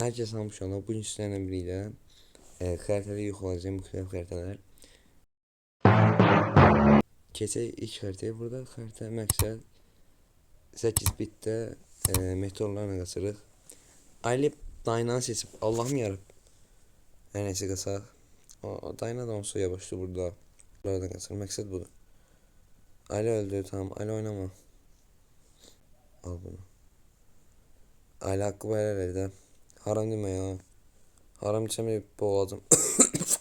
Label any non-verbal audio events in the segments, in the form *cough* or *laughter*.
Herkese selam şu anda. Bugün sizlerle biriyle e, haritaları yoklayacağım. Muhtemelen haritalar. Kese ilk haritayı burada. Harita məqsəd 8 bitdə e, meteorlarla qaçırıq. Aylib daynan seçib. Allahım yarıb. Hər nəsə qaçaq. O, dayna da onsuz yavaşdı burada. Buradan qaçır. Məqsəd budur. Ali öldü. Tamam. Ali oynama. Al bunu. Ali haqqı var herhalde. Haram deme ya. Haram içemeyip boğazım. *coughs*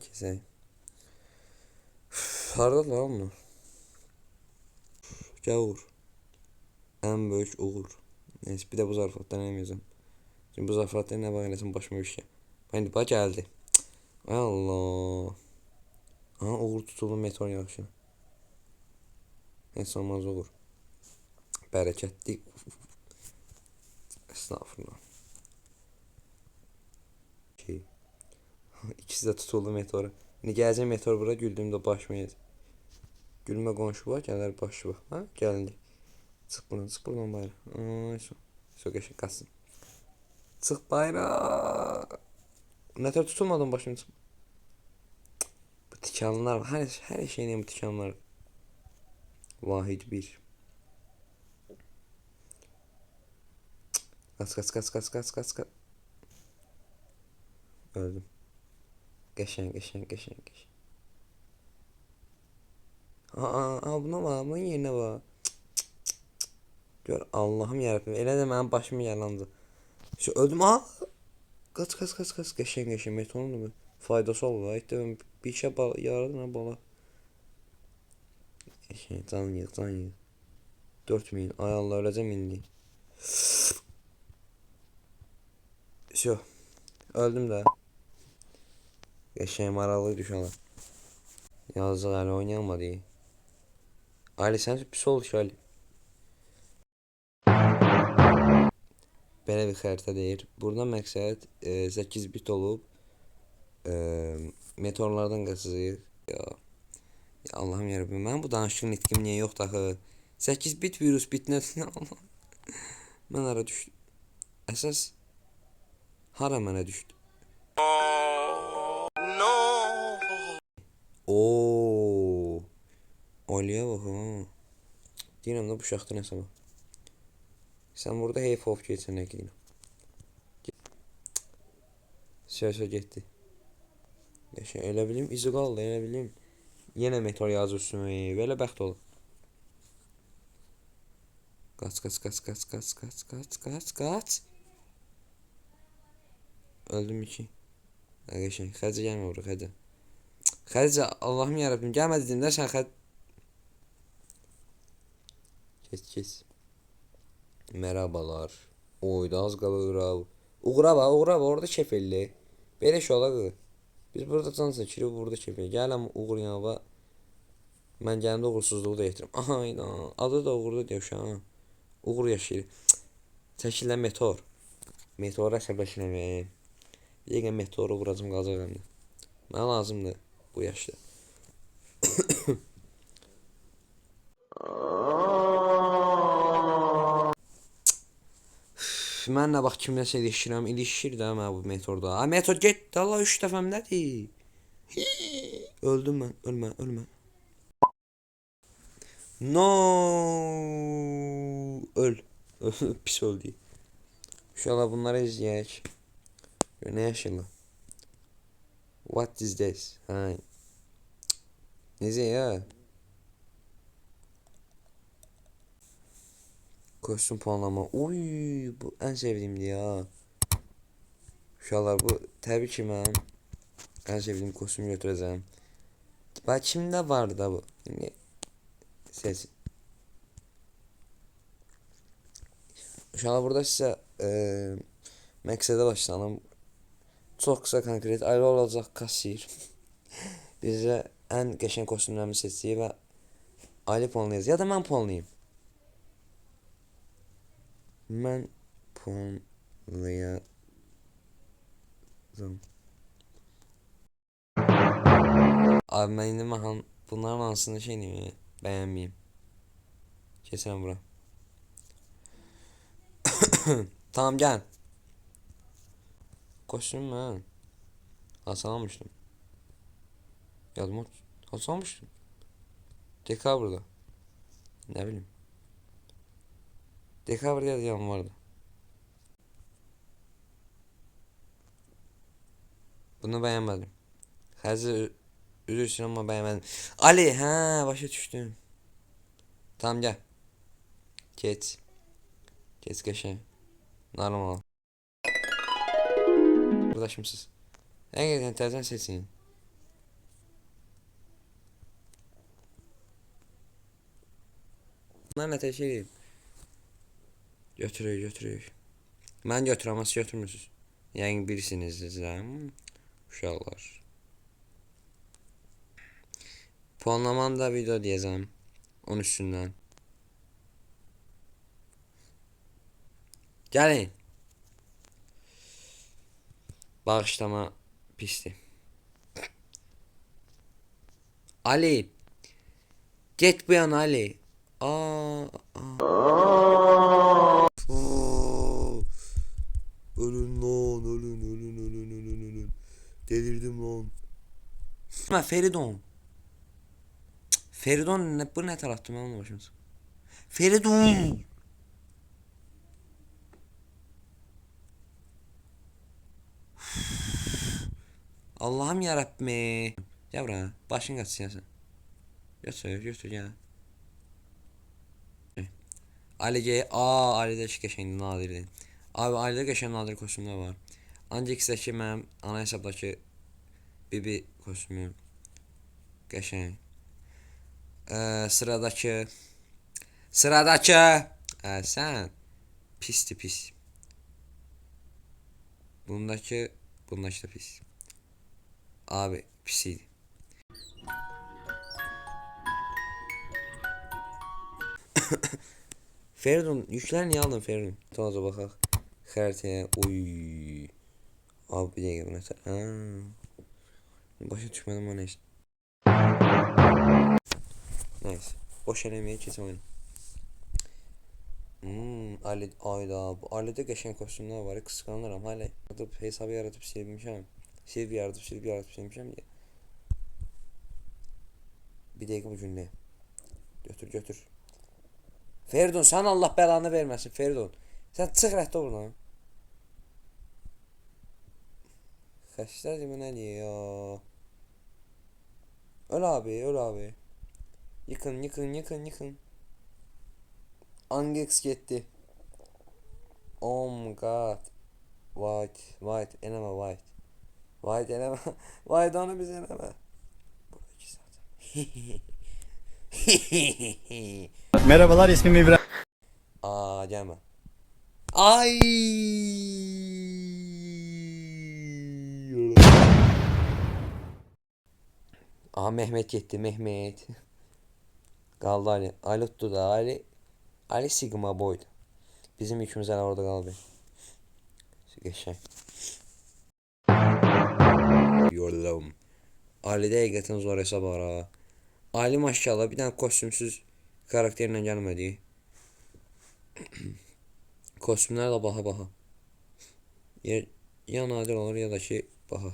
Kesey. Harda lan mı? Gavur. En büyük uğur. Neyse bir de bu zarfattan emeyeceğim. Şimdi bu zarfattan ne bakın başıma bir şey. Geldi. Cık. Ay Allah. Aha uğur tutuldu meteor yağışı. Neyse olmaz olur. Bereketli. Estağfurullah. Şey. *laughs* İkisi de tutuldu meteora. Hani geleceğim meteor bura güldüğümde başıma yedi. Gülme konuşu var, gelir başıma. Ha geldi. Çık buradan, çık buradan bayrağı. Ay so. Çok yaşa kalsın. Çık bayrağı. Meteor tutulmadan başım çık. Bu tikanlar var. Her, her şeyin bu tikanlar. Vahid bir. Kaç kaç kaç kaç kaç kaç kaç. Öldüm. Geçen geçen geçen geçen. Aa, aa buna bak bunun yerine bak. Gör Allah'ım yarabbim. Elə də mənim başım yalandı. Şu öldüm aa. Kaç kaç kaç kaç geçen geçen metonun mu? Faydası olur. İşte ben bir şey bal yaradım ha bala. Geçen can yığ can yığ. 4000 ay Allah öleceğim indi. Şu. Öldüm de. Yaşayım aralığı düşenler. Yazık Ali oynayamadı. Ali sen pis ol şu Ali. Belə bir xəritə deyir. Burada məqsəd e, 8 bit olub e, meteorlardan qaçacağıq. Ya, ya Allahım yarabbim. Mənim bu danışığın itkim niyə yoxdur axı? 8 bit virus bit nə? *laughs* Allah. Mən ara düşdüm. Əsas hara mənə düşdü? Oo. Aliyə bax ha. Deyirəm də bu uşaqda nəsə var. Sən burada heyf of keçən nə deyirəm. Söz getdi. Yaşa elə bilim izi qaldı, elə bilim. Yenə meteor yazırsın, belə bəxt olur. Kaç kaç kaç kaç kaç kaç kaç kaç kaç. Öldüm iki. Arkadaşlar hadi gelme buraya hadi. Hadi Allah'ım yarabbim gelme dedim de şaka. Kes kes. Merhabalar. Oy da az kala uğrab. Uğraba uğraba orada çepelli. Beleş şey ola Biz burada tanısın çürü burada çepelli. Gel ama uğur yanaba. Mən gəlində uğursuzluğu da yetirəm. Aha, ayda. Adı da uğurlu dövşən. Uğur yaşayır. Çəkilən meteor. Meteora səbəşinəməyim. Bir dəqiqə meteoru vuracam qalacaq həmdə. Mənə lazımdır bu yaşda. *coughs* Mən nə bax kimləsə ilişirəm, ilişir də mən bu meteorda. A meteor get, Allah 3 dəfəm nədir? Öldüm mən, ölmə, ölmə. No, öl. *laughs* Pis öldü. İnşallah bunları izləyək. Nə yaşayırlar. What is this? Ha. Necə ya? Kostüm puanlama. Uy, bu en sevdiğimdi ya. Uşaqlar bu təbii ki mənim en sevdiğim kostümü götürəcəm. Bax kimdə vardı da bu? İndi ses. Uşaqlar burada sizə e, məqsədə başlanım. Çok kısa konkret. Ayrı olacak kasir. *laughs* Bize en geçen kostümlerimi seçtiği ve aile puanlayız. Ya da ben puanlayayım. Ben puanlayacağım. Abi ben indi han bunların aslında şey diyeyim ya. Beğenmeyeyim. Bura. *coughs* tamam gel. Koştum ben. Hasan almıştım. Yazma Hasan almıştım. DK burada. Ne bileyim. Burada yazan vardı. Bunu beğenmedim. Hazır üzür için ama beğenmedim. Ali ha başa düştüm. Tamam gel. Geç. Geç geçe. Normal. Arkadaşımsız. En gerçekten tercih seçin. Bunlarla teşekkür ederim. Götürüyor götürüyor. Ben götürüyorum siz götürmüyorsunuz. Yani birisiniz sizden. Uşaqlar. Puanlaman da video diyeceğim. Onun üstünden. Bağışlama pisti. Ali. Git bu yana Ali. Aa. Ölün lan ölün ölün ölün ölün ölün. Delirdim lan. Ha Feridun. Cık, Feridun ne bu ne taraftı ben anlamamışım. Feridun. Allah'ım yarabbim. Ya bura başın kaçsın sen. Götür götür ya. Ali G. Aa Ali'de qəşəng nadirdir. Abi Ali'də qəşəng nadir kostyumlar var. Ancaq ikisindəki mənim ana hesabdakı Bibi kostyumu qəşəng. Ee, sıradakı sıradakı ee, sən pisdir pis. Bundakı bundakı da pis. Abi pis *coughs* idi. Feridun yükler niye aldın Feridun? Toza bakak. Xəritəyə. Uy. Abi bir dəqiqə bu nə? Ha. Başa düşmədim o neyse. Neyse. Boş eləməyə keçəm oyuna. Hmm, Ali, ayda, bu Ali'de qəşəng kostyumlar var. Qısqanıram. Hala yaratıp, hesabı yaratıp silmişəm. Silib yaratıp, silib yaratıp silmişəm deyə. Bir dəqiqə bu cümlə. Götür, götür. Feridun sen Allah belanı vermesin Feridun. Sen çık rəhdə oradan. Xəstədir bu nədir ya? Öl abi, öl abi. Yıkın, yıkın, yıkın, yıkın. Angex gitti. Oh my god. White, white, eneme white. White eneme. White *laughs* onu biz eneme. Buradaki zaten. Merhabalar ismim İbrahim. Aa gelme. Ay. Aa Mehmet gitti Mehmet. Kaldı Ali. Ali tuttu da Ali. Ali Sigma boydu. Bizim yükümüz hala orada kaldı. Geçen. Yollum. Ali'de həqiqətən zor hesab var ha. Ali maşallah bir dənə kostyumsuz karakterlə gəlmədi. *clears throat* Kostümlər də baha baha. Ya, ya nadir olur ya da ki baha.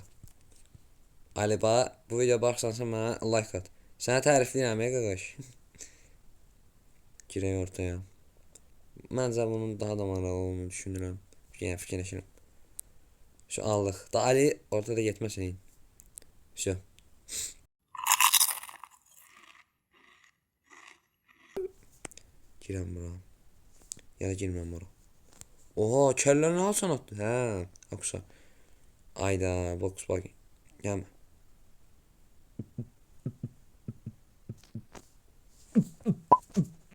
Ali bax, bu video baxsansa mənə like at. Sənə tərifləyirəm ya qaqaş. Girək ortaya. Məncə bunun daha da maraqlı olduğunu düşünürəm. Yəni fikirləşirəm. Şu aldıq. Da Ali ortada getməsin. Şu. Girəm bura. Ya da girməm bura. Oha, kəllərini al sanatdı. Hə, yoxsa. Ayda, Volkswagen. Gəlmə.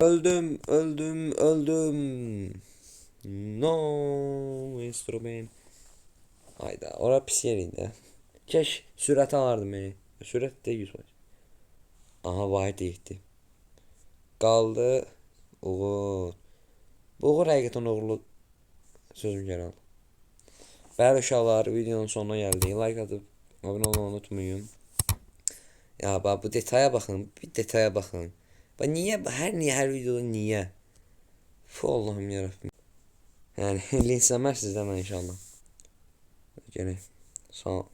Öldüm, öldüm, öldüm. No instrument. Hayda, ora pis yeriydi. Keş sürət alardım yani. Sürət də 100 var. Aha, vay deyildi. Qaldı Uğur. Bu Uğur həqiqətən uğurlu sözüm gələn. Bəli uşaqlar, videonun sonuna gəldik. Like atıb abunə olmayı unutmayın. Ya bax bu detaya baxın, bir detaya baxın. Bax niyə hər niyə hər videoda niyə? Fu Allahım yarabbim. Yəni *laughs* linçləməzsiniz də mən inşallah. Gələk. Sağ ol.